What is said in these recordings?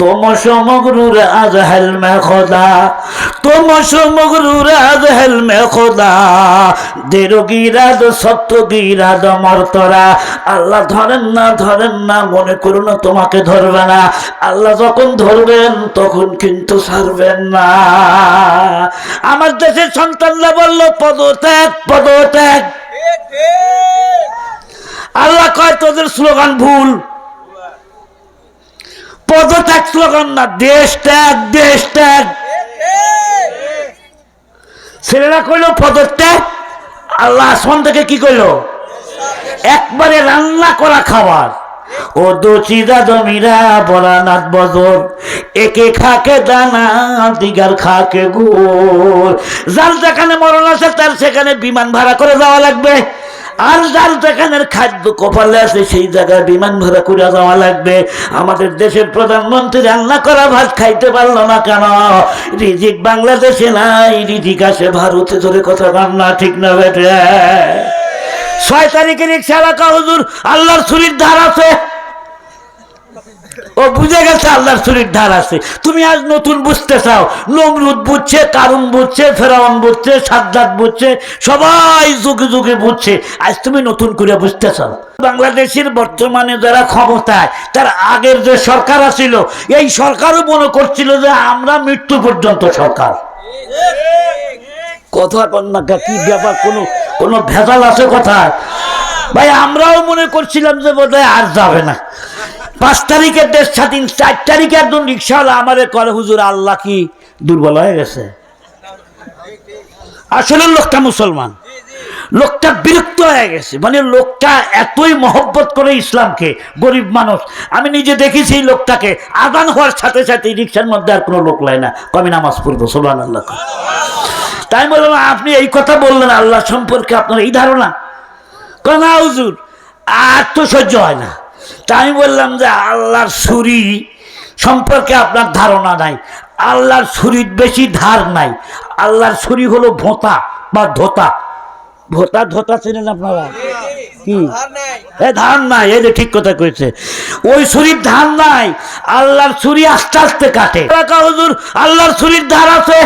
তোম সমগ্রুর আজ হেলমে খোদা, তোম সমগ্রুর আজ হেলমে খোদা। দেরো গিরাজ সত্য গিরাজ মর্তরা, আল্লাহ ধরেন না ধরেন না, মনে করুন তোমাকে ধরবে না। আল্লাহ যখন ধরবেন, তখন কিন্তু ছাড়বেন না। আমার দেশের সন্তানরা বলল, পদত্যাগ পদত্যাগ। আল্লাহ কয়, তোদের স্লোগান ভুল। পদত্যাগ স্লোগান না, দেশ ত্যাগ দেশ ত্যাগ। ছেলেরা কইলো, পদত্যাগ? আল্লাহ আসমান থেকে কি কইলো? একবারে রান্না করা খাবার। ও দোচিদা জমিরা বলানাথ বজর একে খাকে দানা, দিগার খাকে গোর যার যেখানে মরণ আছে, তার সেখানে বিমান ভাড়া করে যাওয়া লাগবে। আর যার যেখানের খাদ্য কপালে আছে, সেই জায়গায় বিমান ভাড়া করে যাওয়া লাগবে। আমাদের দেশের প্রধানমন্ত্রী রান্না করা ভাত খাইতে পারল না কেন? রিজিক বাংলাদেশে নাই, রিজিক আসে ভারতে ধরে কথা কান্না ঠিক না বেটে ছয় তারিখের রিক্সা রাখা হুজুর, আল্লাহর ছুরির ধার আছে। ও বুঝে গেছে আল্লাহর ছুরির ধার আছে। তুমি আজ নতুন বুঝতে চাও। নমরুদ বুঝছে, কারুন বুঝছে, ফেরাউন বুঝছে সাদ্দাত বুঝছে, সবাই যুগে যুগে বুঝছে। আজ তুমি নতুন করে বুঝতে চাও। বাংলাদেশের বর্তমানে যারা ক্ষমতায়, তার আগের যে সরকার আছিল, এই সরকারও মনে করছিল যে আমরা মৃত্যু পর্যন্ত সরকার। কথা কন্যা কি ব্যাপার? কোনো কোনো ভেজাল আছে কথায় ভাই, আমরাও মনে করছিলাম যে বোধ আর যাবে না। পাঁচ তারিখের দেশ স্বাধীন, চার তারিখে একজন রিক্সাওয়ালা আমাদের করে হুজুর, আল্লাহ কি দুর্বল হয়ে গেছে? আসলে লোকটা মুসলমান। লোকটা বিরক্ত হয়ে গেছে। মানে লোকটা এতই মহব্বত করে ইসলামকে, গরিব মানুষ। আমি নিজে দেখেছি লোকটাকে। আদান হওয়ার সাথে সাথে রিক্সার মধ্যে আর কোনো লোক লাই না। কমি নামাজ পড়ব? সোলান আল্লাহ তাই বললাম আপনি এই কথা বললেন, আল্লাহ সম্পর্কে আপনার এই ধারণা? না, হুজুর, আর তো সহ্য হয় না। তাই আমি বললাম যে আল্লাহর ছুরি সম্পর্কে আপনার ধারণা নাই। আল্লাহর ছুরির বেশি ধার নাই। আল্লাহর ছুরি হলো ভোঁতা বা ধোতা। ভোতা, ধোতা চেনেন আপনারা? কি? ধান নাই, এই যে ঠিক কথা কইছে। ওই ছুরির ধান নাই, আল্লাহর ছুরি আস্তে আস্তে কাটে। হুজুর, আল্লাহর ছুরির ধার আছে?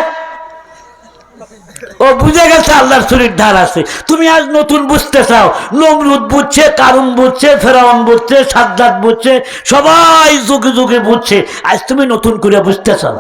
ও বুঝে গেছে আল্লাহর শরীর ধার আছে। তুমি আজ নতুন বুঝতে চাও। নমরুদ বুঝছে, কারুন বুঝছে, ফেরাউন বুঝছে সাদ্দাত বুঝছে, সবাই যুগে যুগে বুঝছে। আজ তুমি নতুন করে বুঝতে চাও।